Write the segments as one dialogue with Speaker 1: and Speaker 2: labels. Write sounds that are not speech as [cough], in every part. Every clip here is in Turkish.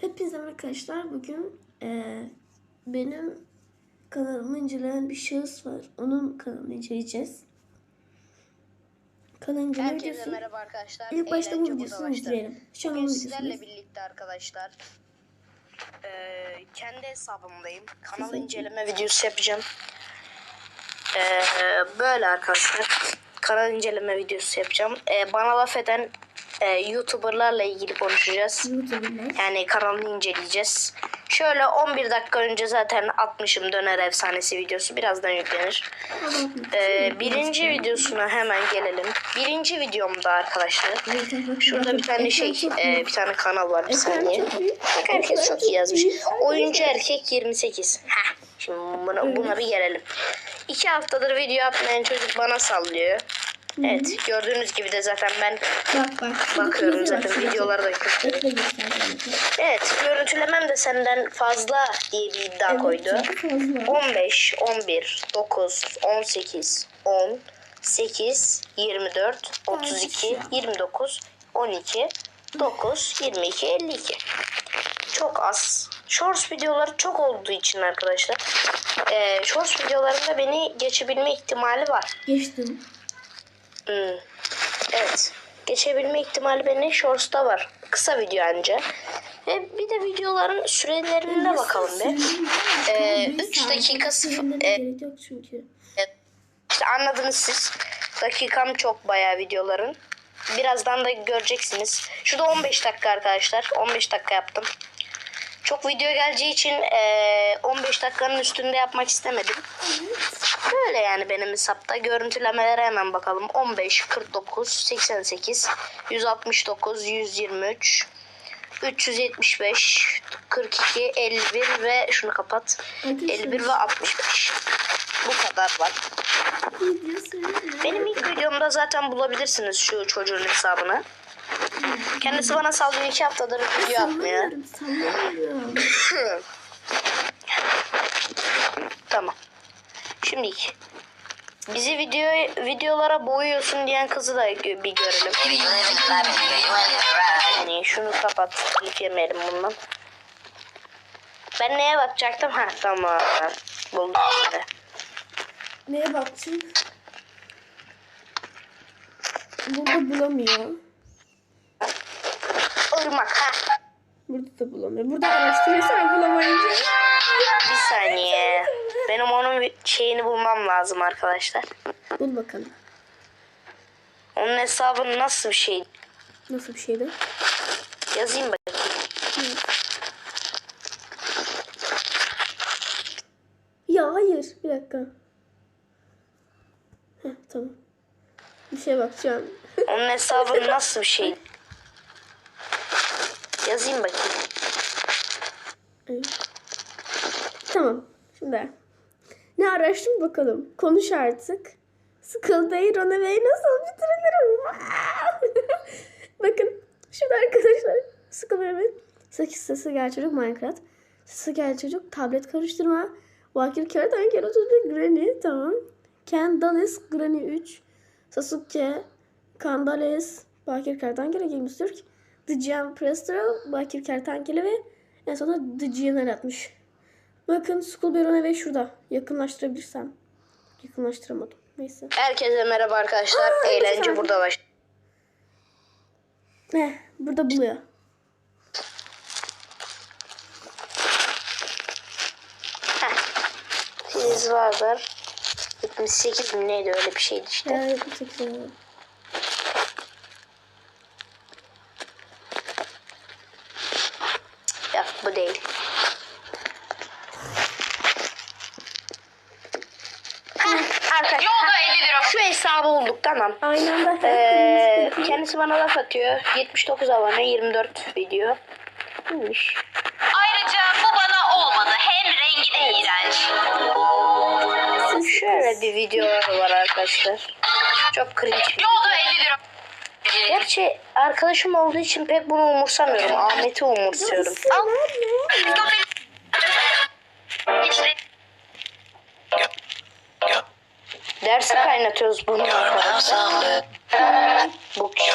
Speaker 1: Hepinize arkadaşlar. Bugün eee, benim kanalımı inceleyen bir şahıs var. Onun kanalını inceleyeceğiz. Kanal inceleme
Speaker 2: Herkese merhaba arkadaşlar.
Speaker 1: İlk başta bu videosunu izleyelim. Şu an
Speaker 2: sizlerle birlikte arkadaşlar eee, kendi hesabımdayım. Kanal
Speaker 1: Güzel.
Speaker 2: inceleme videosu yapacağım. Eee, böyle arkadaşlar. Kanal inceleme videosu yapacağım. Eee, bana laf eden eee, YouTuber'larla ilgili konuşacağız.
Speaker 1: YouTube'lar.
Speaker 2: Yani kanalını inceleyeceğiz. Şöyle 11 dakika önce zaten atmışım Döner Efsanesi videosu. Birazdan yüklenir. Ee, birinci videosuna hemen gelelim. Birinci videomda arkadaşlar. Şurada bir tane şey, e, bir tane kanal var bir saniye. Bak herkes çok iyi yazmış. Oyuncu erkek 28. Heh, şimdi buna, buna bir gelelim. İki haftadır video atmayan çocuk bana sallıyor. Evet gördüğünüz gibi de zaten ben
Speaker 1: Bak bak.
Speaker 2: bakıyorum zaten
Speaker 1: şurada.
Speaker 2: videoları da yüklüyorum.
Speaker 1: Bekle göstereceğim.
Speaker 2: Evet görüntülemem de senden fazla diye bir iddia koydu.
Speaker 1: Evet, fazla.
Speaker 2: 15, 11, 9, 18, 10, 8, 24, 32, 29, 12, 9, 22, 52. Çok az. Shorts videoları çok olduğu için arkadaşlar. Ee, shorts videolarında beni geçebilme ihtimali var.
Speaker 1: Geçtim.
Speaker 2: Hmm. Evet. Geçebilme ihtimali benim Shorts'ta var. Kısa video anca. Ve bir de videoların sürelerine bakalım bir. Ee, üç dakika sıfır- e-
Speaker 1: Gerek yok çünkü.
Speaker 2: İşte anladınız siz. Dakikam çok bayağı videoların. Birazdan da göreceksiniz. Şurada 15 dakika arkadaşlar. 15 dakika yaptım. Çok video geleceği için eee, 15 dakikanın üstünde yapmak istemedim. Böyle yani benim hesapta. Görüntülemelere hemen bakalım. 15, 49, 88, 169, 123, 375, 42, 51 ve şunu kapat. 51 ve 65. Bu kadar var. Benim ilk videomda zaten bulabilirsiniz şu çocuğun hesabını. Kendisi bana sallıyor iki haftadır video atmıyor.
Speaker 1: Sallamıyorum.
Speaker 2: Tamam. Şimdi bizi video videolara boğuyorsun diyen kızı da bir görelim. Yani şunu kapat. Yemeyelim bundan. Ben neye bakacaktım? Ha tamam. Buldum şimdi.
Speaker 1: Neye bakacağım? Burada bulamıyor.
Speaker 2: Ha.
Speaker 1: Burada da bulamıyor. Burada araştırırsan bulamayınca.
Speaker 2: Bir saniye. Benim onun şeyini bulmam lazım arkadaşlar.
Speaker 1: Bul bakalım.
Speaker 2: Onun hesabı nasıl bir şey?
Speaker 1: Nasıl bir şeydi?
Speaker 2: Yazayım bakayım.
Speaker 1: Ya hayır. Bir dakika. Heh, tamam. Bir şey bakacağım.
Speaker 2: Onun hesabı nasıl bir şey? Yazayım bakayım.
Speaker 1: Tamam. Şimdi. Ne araştır bakalım. Konuş artık. Sıkıldı Rona Bey nasıl bitirilir? [laughs] Bakın. Şurada arkadaşlar. Sıkıldı evet. Sekiz sesi gel çocuk Minecraft. Sesi gel çocuk tablet karıştırma. Vakir Kerten Ken 31 Granny. Tamam. Candalis Granny 3. Sasuke. Kandales. Bakir Kertenkele Games Türk. The Giant Presto. Bakir Kertenkele ve en sonunda The Giant atmış. Bakın School Baron ve şurada. Yakınlaştırabilirsem. Yakınlaştıramadım. Neyse.
Speaker 2: Herkese merhaba arkadaşlar.
Speaker 1: Aa,
Speaker 2: Eğlence burada baş.
Speaker 1: Ne? Burada buluyor.
Speaker 2: Siz vardır. 78 mi neydi öyle bir şeydi işte.
Speaker 1: Ya yapacak şey yok.
Speaker 2: Yok bu değil. Heh, Arkadaşlar şu hesabı bulduk tamam.
Speaker 1: Aynı anda
Speaker 2: Ee, kendisi bana laf atıyor. 79 abone 24 video. Neymiş?
Speaker 3: Ayrıca bu bana olmadı. Hem rengi de iğrenç.
Speaker 2: Şöyle bir video var arkadaşlar. Çok cringe.
Speaker 3: Yolda 50 lira.
Speaker 2: Gerçi arkadaşım olduğu için pek bunu umursamıyorum. Ahmet'i umursuyorum.
Speaker 1: Al.
Speaker 2: Dersi kaynatıyoruz bunu arkadaşlar. Bu kişi.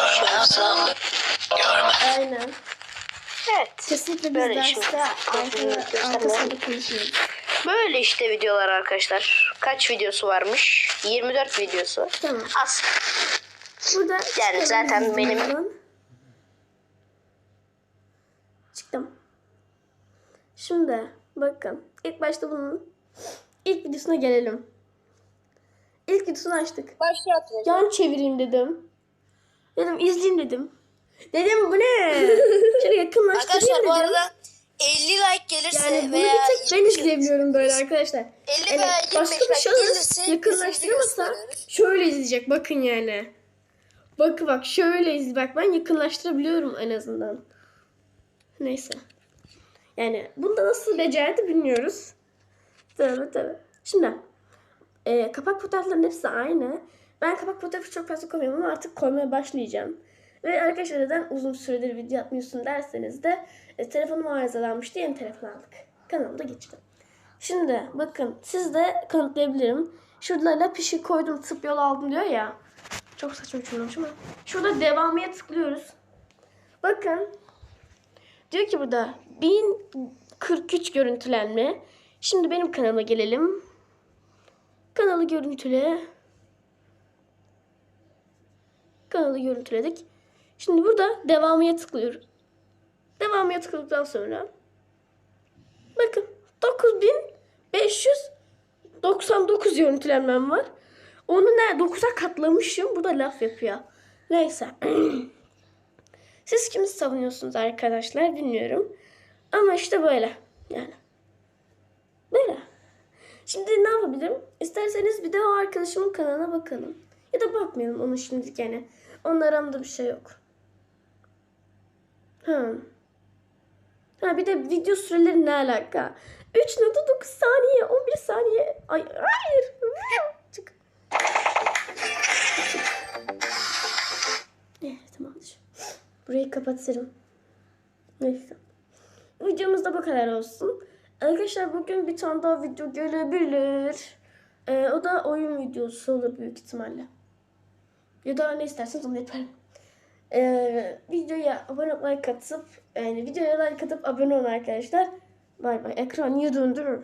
Speaker 1: Aynen.
Speaker 2: Evet.
Speaker 1: Kesinlikle biz
Speaker 2: Böyle
Speaker 1: derste konuşuyoruz.
Speaker 2: Böyle işte videolar arkadaşlar. Kaç videosu varmış? 24 videosu.
Speaker 1: Tamam.
Speaker 2: Az.
Speaker 1: Burada
Speaker 2: Yani zaten benim-
Speaker 1: buradan. Çıktım. Şimdi bakın. ilk başta bunun ilk videosuna gelelim. İlk videosunu açtık.
Speaker 3: Başlat.
Speaker 1: Yan çevireyim dedim. Dedim izleyeyim dedim. Dedim bu ne? [laughs] Şöyle yakınlaştırayım
Speaker 4: Arkadaşlar
Speaker 1: dedim.
Speaker 4: bu arada 50 like gelirse
Speaker 1: yani
Speaker 4: veya
Speaker 1: bir tek ben
Speaker 4: 70
Speaker 1: izleyebiliyorum böyle arkadaşlar.
Speaker 4: 50
Speaker 1: Yani
Speaker 4: veya 25
Speaker 1: başka bir
Speaker 4: like gelirse gösteriyoruz.
Speaker 1: şöyle izleyecek bakın yani. Bak bak şöyle izle bak ben yakınlaştırabiliyorum en azından. Neyse. Yani bunda nasıl becerdi bilmiyoruz. Tabii tabii. Şimdi e, kapak fotoğrafların hepsi aynı. Ben kapak fotoğrafı çok fazla koymuyorum ama artık koymaya başlayacağım. Ve arkadaşlar neden uzun süredir video atmıyorsun derseniz de e, telefonum arızalanmıştı yeni telefon aldık. Kanalımda geçti. Şimdi bakın siz de kanıtlayabilirim. Şurada la pişi koydum tıp yolu aldım diyor ya. Çok saçma bir cümlemiş ama. Şurada devamıya tıklıyoruz. Bakın. Diyor ki burada 1043 görüntülenme. Şimdi benim kanalıma gelelim. Kanalı görüntüle. Kanalı görüntüledik. Şimdi burada devamıya tıklıyoruz. Devamıya tıkladıktan sonra bakın 9599 görüntülenmem var. Onu ne 9'a katlamışım. Bu da laf yapıyor. Neyse. [clears throat] Siz kimi savunuyorsunuz arkadaşlar bilmiyorum. Ama işte böyle. Yani. Böyle. Şimdi ne yapabilirim? İsterseniz bir de o arkadaşımın kanalına bakalım. Ya da bakmayalım onu şimdilik yani. Onun aramda bir şey yok. Ha. Ha bir de video süreleri ne alaka? 3.9 saniye, 11 saniye. Ay hayır. Burayı kapatırım. Neyse. Videomuz da bu kadar olsun. Arkadaşlar bugün bir tane daha video gelebilir. Ee, o da oyun videosu olur büyük ihtimalle. Ya da ne isterseniz onu yaparım. Ee, videoya abone olmayı katıp yani videoya like atıp abone olun arkadaşlar. Bay bay. Ekran niye döndürür?